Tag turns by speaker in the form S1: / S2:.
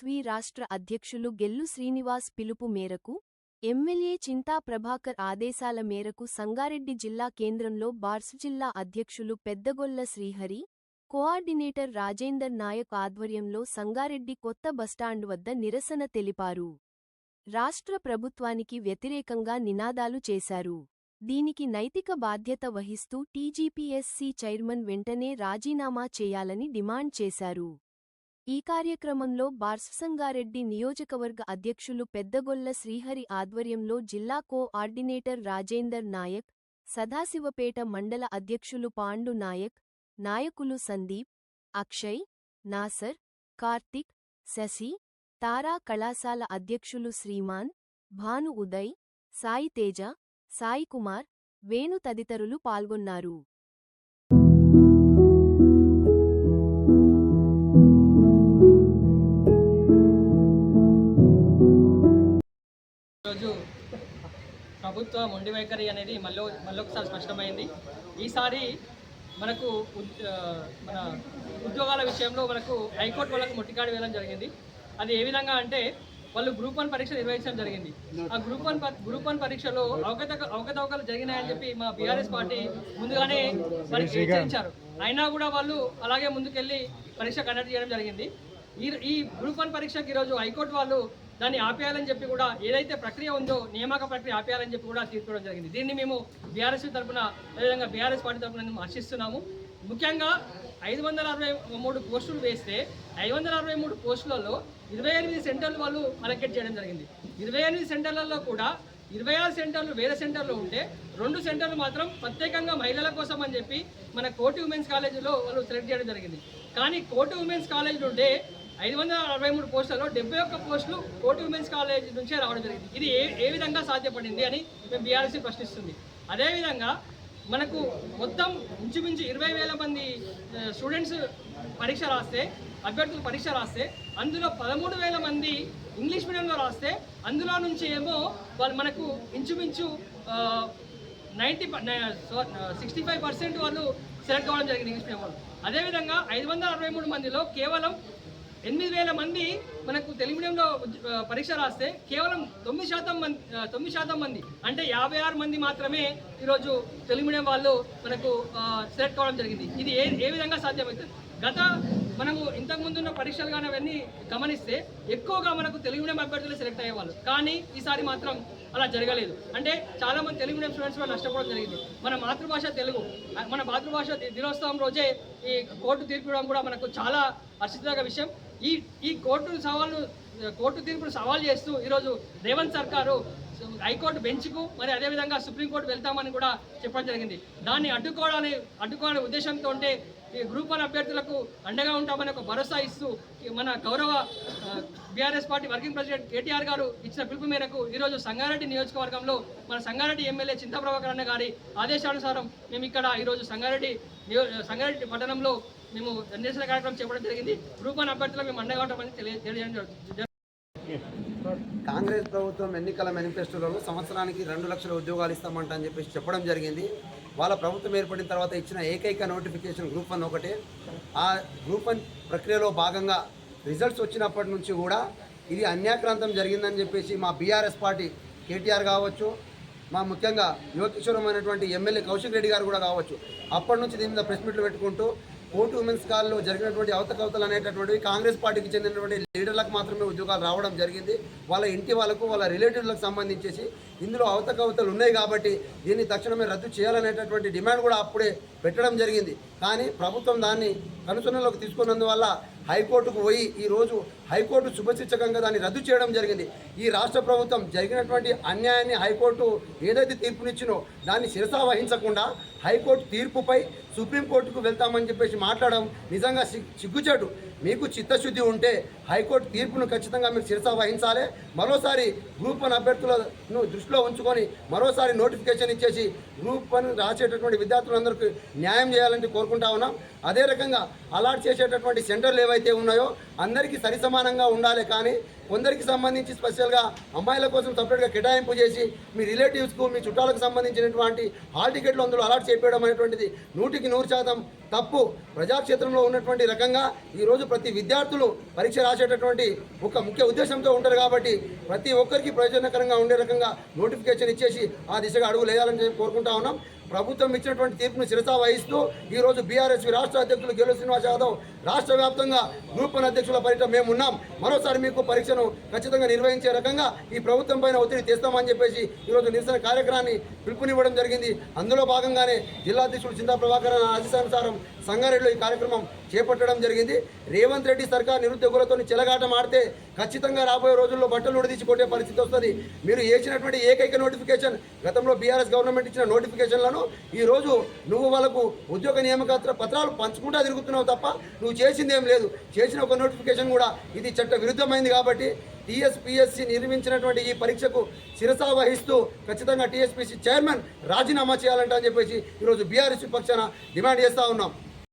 S1: రాష్ట్ర అధ్యక్షులు గెల్లు శ్రీనివాస్ పిలుపు మేరకు ఎమ్మెల్యే చింతా ప్రభాకర్ ఆదేశాల మేరకు సంగారెడ్డి జిల్లా కేంద్రంలో బార్స్ జిల్లా అధ్యక్షులు పెద్దగొల్ల శ్రీహరి కోఆర్డినేటర్ రాజేందర్ నాయక్ ఆధ్వర్యంలో సంగారెడ్డి కొత్త బస్టాండ్ వద్ద నిరసన తెలిపారు. రాష్ట్ర ప్రభుత్వానికి వ్యతిరేకంగా నినాదాలు చేశారు. దీనికి నైతిక బాధ్యత వహిస్తూ టీజీపీఎస్సీ చైర్మన్ వెంటనే రాజీనామా చేయాలని డిమాండ్ చేశారు. ఈ కార్యక్రమంలో బార్స్సంగారెడ్డి నియోజకవర్గ అధ్యక్షులు పెద్దగొల్ల శ్రీహరి ఆధ్వర్యంలో జిల్లా కోఆర్డినేటర్ రాజేందర్ నాయక్ సదాశివపేట మండల అధ్యక్షులు పాండు నాయక్ నాయకులు సందీప్ అక్షయ్ నాసర్ కార్తిక్ శశి తారా కళాశాల అధ్యక్షులు శ్రీమాన్ భాను ఉదయ్ సాయి తేజ సాయి కుమార్ వేణు తదితరులు పాల్గొన్నారు.
S2: ప్రభుత్వ మొండి వైఖరి అనేది మళ్ళీ మళ్ళొకసారి స్పష్టమైంది. ఈసారి మనకు మన ఉద్యోగాల విషయంలో మనకు హైకోర్టు వాళ్ళకు ముట్టికాడి వేయడం జరిగింది. అది ఏ విధంగా అంటే వాళ్ళు గ్రూప్ వన్ పరీక్ష నిర్వహించడం జరిగింది. ఆ గ్రూప్ వన్ గ్రూప్ వన్ పరీక్షలో అవకత అవకతవకలు జరిగినాయని చెప్పి మా బీఆర్ఎస్ పార్టీ ముందుగానే మనకి హెచ్చరించారు. అయినా కూడా వాళ్ళు అలాగే ముందుకెళ్ళి పరీక్ష కండక్ట్ చేయడం జరిగింది. ఈ ఈ గ్రూప్ వన్ పరీక్షకి ఈరోజు హైకోర్టు వాళ్ళు దాన్ని ఆపేయాలని చెప్పి కూడా ఏదైతే ప్రక్రియ ఉందో నియామక ప్రక్రియ ఆపేయాలని చెప్పి కూడా తీసుకోవడం జరిగింది. దీన్ని మేము బీఆర్ఎస్ తరఫున అదేవిధంగా బీఆర్ఎస్ పార్టీ తరఫున మేము హర్షిస్తున్నాము ముఖ్యంగా ఐదు వందల అరవై మూడు పోస్టులు వేస్తే ఐదు వందల అరవై మూడు పోస్టులలో ఇరవై ఎనిమిది సెంటర్లు వాళ్ళు అలకెట్ చేయడం జరిగింది. ఇరవై ఎనిమిది సెంటర్లలో కూడా ఇరవై ఆరు సెంటర్లు వేరే సెంటర్లు ఉంటే రెండు సెంటర్లు మాత్రం ప్రత్యేకంగా మహిళల కోసం అని చెప్పి మన కోటి ఉమెన్స్ కాలేజీలో వాళ్ళు సెలెక్ట్ చేయడం జరిగింది. కానీ కోటి ఉమెన్స్ కాలేజీలు ఉంటే ఐదు వందల అరవై మూడు పోస్టులలో డెబ్బై ఒక్క పోస్టులు కోటి ఉమెన్స్ కాలేజ్ నుంచే రావడం జరిగింది. ఇది ఏ ఏ విధంగా సాధ్యపడింది అని మేము బీఆర్సీ ప్రశ్నిస్తుంది. అదేవిధంగా మనకు మొత్తం ఇంచుమించు ఇరవై వేల మంది స్టూడెంట్స్ పరీక్ష రాస్తే అభ్యర్థులు పరీక్ష రాస్తే అందులో పదమూడు వేల మంది ఇంగ్లీష్ మీడియంలో రాస్తే అందులో నుంచి ఏమో వాళ్ళు మనకు ఇంచుమించు నైంటీ సిక్స్టీ ఫైవ్ పర్సెంట్ వాళ్ళు సెలెక్ట్ అవ్వడం జరిగింది ఇంగ్లీష్ మీడియం వాళ్ళు. అదేవిధంగా ఐదు వందల అరవై మూడు మందిలో కేవలం ఎనిమిది వేల మంది మనకు తెలుగు మీడియంలో పరీక్ష రాస్తే కేవలం తొమ్మిది శాతం మంది తొమ్మిది శాతం మంది అంటే యాభై ఆరు మంది మాత్రమే ఈరోజు తెలుగు మీడియం వాళ్ళు మనకు సెలెక్ట్ కావడం జరిగింది. ఇది ఏ ఏ విధంగా సాధ్యమవుతుంది గత మనము ఇంతకు ముందున్న పరీక్షలు కానీ అవన్నీ గమనిస్తే ఎక్కువగా మనకు తెలుగు మీడియం అభ్యర్థులు సెలెక్ట్ అయ్యేవాళ్ళు. కానీ ఈసారి మాత్రం అలా జరగలేదు. అంటే చాలా మంది తెలుగు మీడియం స్టూడెంట్స్ కూడా నష్టపోవడం జరిగింది. మన మాతృభాష తెలుగు మన మాతృభాష దినోత్సవం రోజే ఈ కోర్టు తీర్పు కూడా మనకు చాలా హర్షితగా విషయం. ఈ ఈ కోర్టు సవాళ్ళు కోర్టు తీర్పును సవాల్ చేస్తూ ఈరోజు రేవంత్ సర్కారు హైకోర్టు బెంచ్కు మరి అదేవిధంగా సుప్రీంకోర్టు వెళ్తామని కూడా చెప్పడం జరిగింది. దాన్ని అడ్డుకోవడానికి అడ్డుకోవాలనే ఉద్దేశంతో ఉంటే ఈ గ్రూప్ వన్ అభ్యర్థులకు అండగా ఉంటామని ఒక భరోసా ఇస్తూ మన గౌరవ BRS party working president KTR గారు ఇచ్చిన పిలుపు మేరకు ఈరోజు సంగారెడ్డి నియోజకవర్గంలో మన సంగారెడ్డి ఎమ్మెల్యే చింతప్రభాకర్ అన్న గారి ఆదేశానుసారం మేము ఇక్కడ ఈరోజు సంగారెడ్డి సంగారెడ్డి పట్టణంలో మేము నిరసన కార్యక్రమం చేపట్టడం జరిగింది. గ్రూప్ వన్ అభ్యర్థులకు మేము అండగా ఉంటామని తెలియజేయడం జరుగుతుంది.
S3: కాంగ్రెస్ ప్రభుత్వం ఎన్నికల మేనిఫెస్టోలలో సంవత్సరానికి రెండు లక్షల ఉద్యోగాలు ఇస్తామంట అని చెప్పేసి చెప్పడం జరిగింది. వాళ్ళ ప్రభుత్వం ఏర్పడిన తర్వాత ఇచ్చిన ఏకైక నోటిఫికేషన్ గ్రూప్ వన్ ఒకటే. ఆ గ్రూప్ వన్ ప్రక్రియలో భాగంగా రిజల్ట్స్ వచ్చినప్పటి నుంచి కూడా ఇది అన్యాక్రాంతం జరిగిందని చెప్పేసి మా బీఆర్ఎస్ పార్టీ కేటీఆర్ కావచ్చు మా ముఖ్యంగా యువకిషోరమైనటువంటి ఎమ్మెల్యే కౌశిక్ రెడ్డి గారు కూడా కావచ్చు అప్పటి నుంచి దీని మీద ప్రెస్ మీట్లు పెట్టుకుంటూ కోర్టు ఉమెన్స్ కాల్లో జరిగినటువంటి అవతకవతలు అనేటటువంటివి కాంగ్రెస్ పార్టీకి చెందినటువంటి లీడర్లకు మాత్రమే ఉద్యోగాలు రావడం జరిగింది. వాళ్ళ ఇంటి వాళ్ళకు వాళ్ళ రిలేటివ్లకు సంబంధించేసి ఇందులో అవతకవతలు ఉన్నాయి కాబట్టి దీన్ని తక్షణమే రద్దు చేయాలనేటటువంటి డిమాండ్ కూడా అప్పుడే పెట్టడం జరిగింది. కానీ ప్రభుత్వం దాన్ని కనుసనలోకి తీసుకున్నందువల్ల హైకోర్టుకు పోయి ఈరోజు హైకోర్టు శుభశిక్షకంగా దాన్ని రద్దు చేయడం జరిగింది. ఈ రాష్ట్ర ప్రభుత్వం జరిగినటువంటి అన్యాయాన్ని హైకోర్టు ఏదైతే తీర్పునిచ్చినో దాన్ని శిరసా వహించకుండా హైకోర్టు తీర్పుపై సుప్రీంకోర్టుకు వెళ్తామని చెప్పేసి మాట్లాడడం నిజంగా సి- సిగ్గుచేటు. మీకు చిత్తశుద్ధి ఉంటే హైకోర్టు తీర్పును ఖచ్చితంగా మీరు శిరసా వహించాలి మరోసారి గ్రూప్ వన్ అభ్యర్థులను దృష్టిలో ఉంచుకొని మరోసారి నోటిఫికేషన్ ఇచ్చేసి గ్రూప్ వన్ రాసేటటువంటి విద్యార్థులందరికీ న్యాయం చేయాలని కోరుకుంటా ఉన్నాం. అదే రకంగా అలాట్ చేసేటటువంటి సెంటర్లు ఏవైతే ఉన్నాయో అందరికీ సరిసమానంగా ఉండాలి కానీ కొందరికి సంబంధించి స్పెషల్గా అమ్మాయిల కోసం సపరేట్గా కేటాయింపు చేసి మీ రిలేటివ్స్కు మీ చుట్టాలకు సంబంధించినటువంటి హాల్ టికెట్లు అందులో అలాట్ చేయడం అనేటువంటిది నూటికి నూరు శాతం తప్పు. ప్రజాక్షేత్రంలో ఉన్నటువంటి రకంగా ఈరోజు ప్రతి విద్యార్థులు పరీక్ష రాసేటటువంటి ఒక ముఖ్య ఉద్దేశంతో ఉంటారు కాబట్టి ప్రతి ఒక్కరికి ప్రయోజనకరంగా ఉండే రకంగా నోటిఫికేషన్ ఇచ్చేసి ఆ దిశగా అడుగులు వేయాలని కోరుకుంటా ఉన్నాం. ప్రభుత్వం ఇచ్చినటువంటి తీర్పును శిరసా వహిస్తూ ఈరోజు బీఆర్ఎస్ రాష్ట్ర అధ్యక్షులు గెలు శ్రీనివాస్ యాదవ్ రాష్ట్ర వ్యాప్తంగా గ్రూప్ వన్ అధ్యక్షుల పర్యటన మేము ఉన్నాం. మరోసారి మీకు పరీక్షను ఖచ్చితంగా నిర్వహించే రకంగా ఈ ప్రభుత్వం పైన ఒత్తిడి తెస్తామని చెప్పేసి ఈరోజు నిరసన కార్యక్రమాన్ని పిలుపునివ్వడం జరిగింది. అందులో భాగంగానే జిల్లా అధ్యక్షుడు చింతా ప్రభాకర్ ఆదేశానుసారం సంగారెడ్డిలో ఈ కార్యక్రమం చేపట్టడం జరిగింది. రేవంత్ రెడ్డి సర్కార్ నిరుద్యోగులతో చెలగాటం ఆడితే ఖచ్చితంగా రాబోయే రోజుల్లో బట్టలు ఉడిదీసి కొట్టే పరిస్థితి వస్తుంది. మీరు వేసినటువంటి ఏకైక నోటిఫికేషన్ గతంలో బీఆర్ఎస్ గవర్నమెంట్ ఇచ్చిన నోటిఫికేషన్లను ఈ రోజు నువ్వు వాళ్ళకు ఉద్యోగ నియామక పత్రాలు పంచుకుంటా తిరుగుతున్నావు తప్ప నువ్వు చేసింది ఏం లేదు. చేసిన ఒక నోటిఫికేషన్ కూడా ఇది చట్ట విరుద్ధమైంది కాబట్టి టీఎస్పీఎస్సీ నిర్మించినటువంటి ఈ పరీక్షకు శిరసా వహిస్తూ ఖచ్చితంగా టీఎస్పీసీ చైర్మన్ రాజీనామా చేయాలంట అని చెప్పేసి ఈరోజు బీఆర్ఎస్ పక్షాన డిమాండ్ చేస్తూ ఉన్నాం.